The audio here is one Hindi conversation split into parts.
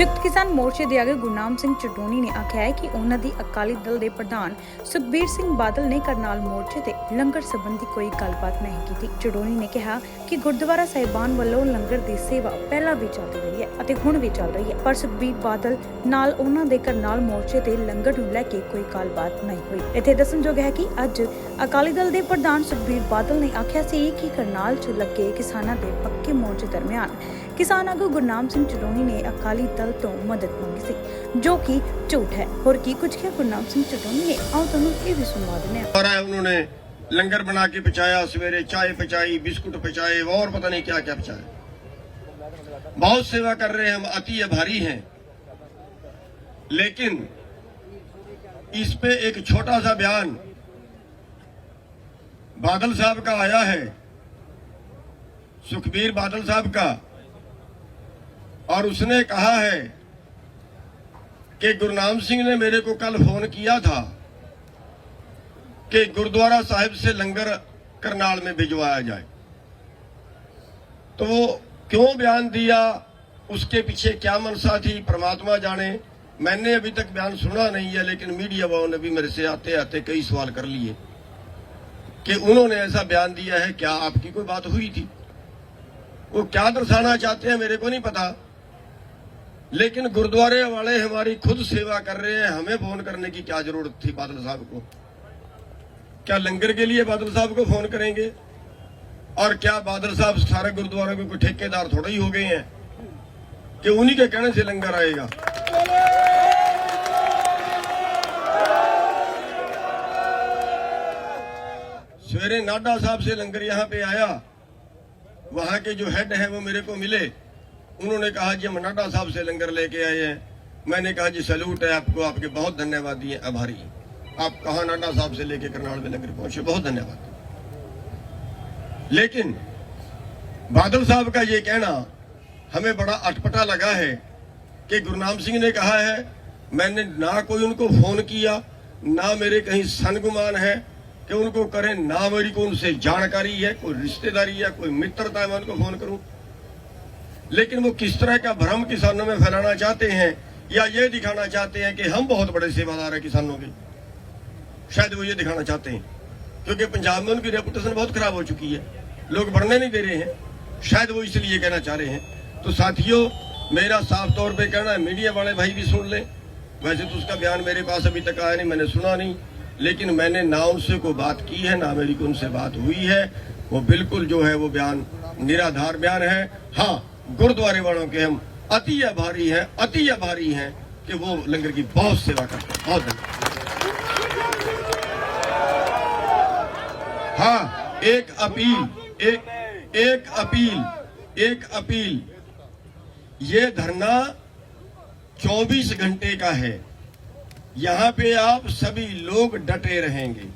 ਮੋਰਚੇ ਦੇ ਆਗੂ ਗੁਰਨਾਮ ਸਿੰਘ ਚਟੋਨੀ ਨੇ ਆਖਿਆ ਹੈ ਕਿ ਉਹਨਾਂ ਦੀ ਅਕਾਲੀ ਦਲ ਦੇ ਪ੍ਰਧਾਨ ਸੁਖਬੀਰ ਸਿੰਘ ਬਾਦਲ ਨੇ ਕਰਨਾਲ ਮੋਰਚੇ ਤੇ ਲੰਗਰ ਸੰਬੰਧੀ ਕੋਈ ਗੱਲਬਾਤ ਨਹੀਂ ਕੀਤੀ। ਚਟੋਨੀ ਨੇ ਕਿਹਾ ਕਿ ਗੁਰਦੁਆਰਾ ਸਾਹਿਬਾਨ ਵੱਲੋਂ ਲੰਗਰ ਦੀ ਸੇਵਾ ਪਹਿਲਾਂ ਵੀ ਚੱਲ ਰਹੀ ਹੈ ਅਤੇ ਹੁਣ ਵੀ ਚੱਲ ਰਹੀ ਹੈ, ਪਰ ਸੁਖਬੀਰ ਬਾਦਲ ਨਾਲ ਉਹਨਾਂ ਦੇ ਕਰਨਾਲ ਮੋਰਚੇ ਤੇ ਲੰਗਰ ਨੂੰ ਲੈ ਕੇ ਕੋਈ ਗੱਲਬਾਤ ਨਹੀਂ ਹੋਈ। ਇੱਥੇ ਦੱਸਣਯੋਗ ਹੈ ਕਿ ਅੱਜ ਅਕਾਲੀ ਦਲ ਦੇ ਪ੍ਰਧਾਨ ਸੁਖਬੀਰ ਬਾਦਲ ਨੇ ਆਖਿਆ ਸੀ ਕਿ ਕਰਨਾਲ 'ਚ ਲੱਗੇ ਕਿਸਾਨਾਂ ਦੇ ਪੱਕੇ ਮੋਰਚੇ ਦਰਮਿਆਨ ਕਿਸਾਨ ਆਗੂ ਗੁਰਨਾਮ ਸਿੰਘ ਚਟੋਨੀ ਨੇ ਅਕਾਲੀ ਦਲ ਤੋਂ ਮਦਦ ਮੰਗੀ ਸੀ ਜੋ ਕਿ ਝੂਠ ਹੈ ਹੋਰ ਕੀ ਕੁਝ ਕਿਹਾ ਗੁਰਨਾਮ ਸਿੰਘ ਚਟੋਨੀ ਨੇ ਆਓ ਤੁਹਾਨੂੰ ਇਹ ਵੀ ਸੁਣਾ ਦਿੰਦੇ ਹਾਂ और है उन्होंने लंगर बना के पचाया सवेरे चाय पचाई बिस्कुट पचाए और पता नहीं क्या क्या पचाया बहुत सेवा कर रहे हैं हम अति आभारी हैं लेकिन इस पे एक छोटा सा बयान बादल साहब का आया है सुखबीर बादल साहब का और उसने कहा है कि गुरनाम सिंह ने मेरे को कल फ़ोन किया था कि गुरुद्वारा साहिब से लंगर करनाल में भिजवाया जाए। तो वो क्यों बयान दिया? उसके पीछे क्या मनसा थी? परमात्मा जाने। मैंने अभी तक बयान सुना नहीं है, लेकिन मीडिया वालों ने भी मेरे से आते आते कई सवाल कर लिए कि उन्होंने ऐसा बयान दिया है, क्या आपकी कोई बात हुई थी? वो क्या दर्शाना चाहते हैं मेरे को नहीं पता। लेकिन गुरुद्वारे वाले हमारी खुद सेवा कर रहे हैं। हमें फ़ोन करने की क्या ज़रूरत थी बादल साहब को? क्या लंगर के लिए बादल साहब को फ़ोन करेंगे? और क्या बादल साहब सारे गुरुद्वारों के कोई ठेकेदार थोड़े ही हो गए हैं कि उन्हीं के कहने से लंगर आएगा? सवेरे नाडा साहब से लंगर यहाँ पे आया। वहाँ के जो हेड है वो मेरे को मिले। उन्होंने कहा जी हम नाडा साहब से लंगर लेके आए हैं। मैंने कहा जी सैल्यूट है आपको, आपके बहुत धन्यवाद दिए आभारी। आप कहा नाडा साहब से लेके करनाल में लंगर पहुँचे? बहुत धन्यवाद। लेकिन बादल साहब का ये कहना हमें बड़ा अटपटा लगा है कि गुरनाम सिंह ने कहा है, मैंने ना कोई उनको फ़ोन किया, ना मेरे कहीं सनगुमान है कि उनको करें ना मेरी को उनसे जानकारी है, कोई रिश्तेदारी है, कोई मित्रता है, मैं उनको फ़ोन करूँ। लेकिन वो किस तरह का भ्रम किसानों में फैलाना चाहते हैं या ये दिखाना चाहते हैं कि हम बहुत बड़े सेवादार हैं किसानों के? शायद वो ये दिखाना चाहते हैं, क्योंकि पंजाब में उनकी रेपुटेशन बहुत खराब हो चुकी है। लोग बढ़ने नहीं दे रहे हैं। शायद वो इसलिए कहना चाह रहे हैं। तो साथियों, मेरा साफ़ तौर पे कहना है मीडिया वाले भाई भी सुन लें। वैसे तो उसका बयान मेरे पास अभी तक आया नहीं, मैंने सुना नहीं। लेकिन मैंने ना उनसे को बात की है, ना मेरी को उनसे बात हुई है। वो बिल्कुल जो है वो बयान निराधार बयान है। हाँ गुरुद्वारे वालों के हम अति आभारी हैं, अति आभारी हैं कि वो लंगर की बहुत सेवा करते हैं। बहुत धन्यवाद। हाँ एक अपील, एक एक अपील एक अपील। ये धरना 24 घंटे का है। यहाँ पे आप सभी लोग डटे रहेंगे।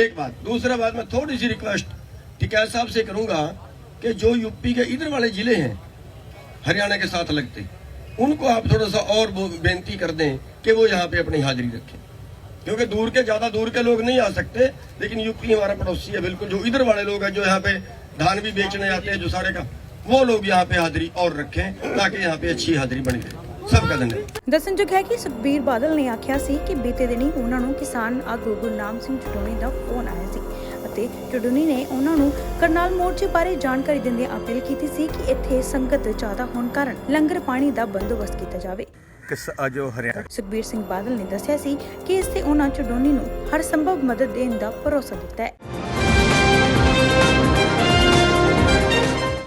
एक बात, दूसरा बात, मैं थोड़ी सी रिक्वेस्ट टिकैत साहब से करूँगा कि जो यूपी के इधर वाले ज़िले हैं हरियाणा के साथ लगते उनको आप थोड़ा सा और वो बेनती कर दें कि वो यहाँ पे अपनी हाजिरी रखें क्योंकि दूर के ज्यादा दूर के लोग नहीं आ सकते लेकिन यूपी हमारा पड़ोसी है बिल्कुल जो इधर वाले लोग हैं जो यहाँ पे धान भी बेचने आते हैं जो सारे का वो लोग यहाँ पे हाजिरी और रखें ताकि यहाँ पे अच्छी हाजिरी बनी रहे सबका धन्यवाद ਦੱਸਣਯੋਗ ਹੈ ਕਿ ਸੁਖਬੀਰ ਬਾਦਲ ਨੇ ਆਖਿਆ ਸੀ ਕਿ ਬੀਤੇ ਦਿਨੀ ਉਹਨਾਂ ਨੂੰ ਕਿਸਾਨ ਆਗੂ ਗੁਰਨਾਮ ਸਿੰਘ ਚਟੋਨੀ ਦਾ ਫੋਨ ਆਇਆ ਸੀ ਅਤੇ ਚਟੋਨੀ ਨੇ ਉਹਨਾਂ ਨੂੰ ਕਰਨਾਲ ਮੋਰਚੇ ਬਾਰੇ ਜਾਣਕਾਰੀ ਦਿੰਦਿਆਂ ਅਪੀਲ ਕੀਤੀ ਸੀ ਕਿ ਇੱਥੇ ਸੰਗਤ ਜ਼ਿਆਦਾ ਹੋਣ ਕਾਰਨ ਲੰਗਰ ਪਾਣੀ ਦਾ ਬੰਦੋਬਸਤ ਕੀਤਾ ਜਾਵੇ। ਕਿਸ ਅ, ਜੋ ਹਰਿਆਣਾ ਸੁਖਬੀਰ ਸਿੰਘ ਬਾਦਲ ਨੇ ਦੱਸਿਆ ਸੀ ਕਿ ਇਸ ਤੇ ਉਹਨਾਂ ਚਟੋਨੀ ਨੂੰ ਹਰ ਸੰਭਵ ਮਦਦ ਦੇਣ ਦਾ ਭਰੋਸਾ ਦਿੱਤਾ ਹੈ।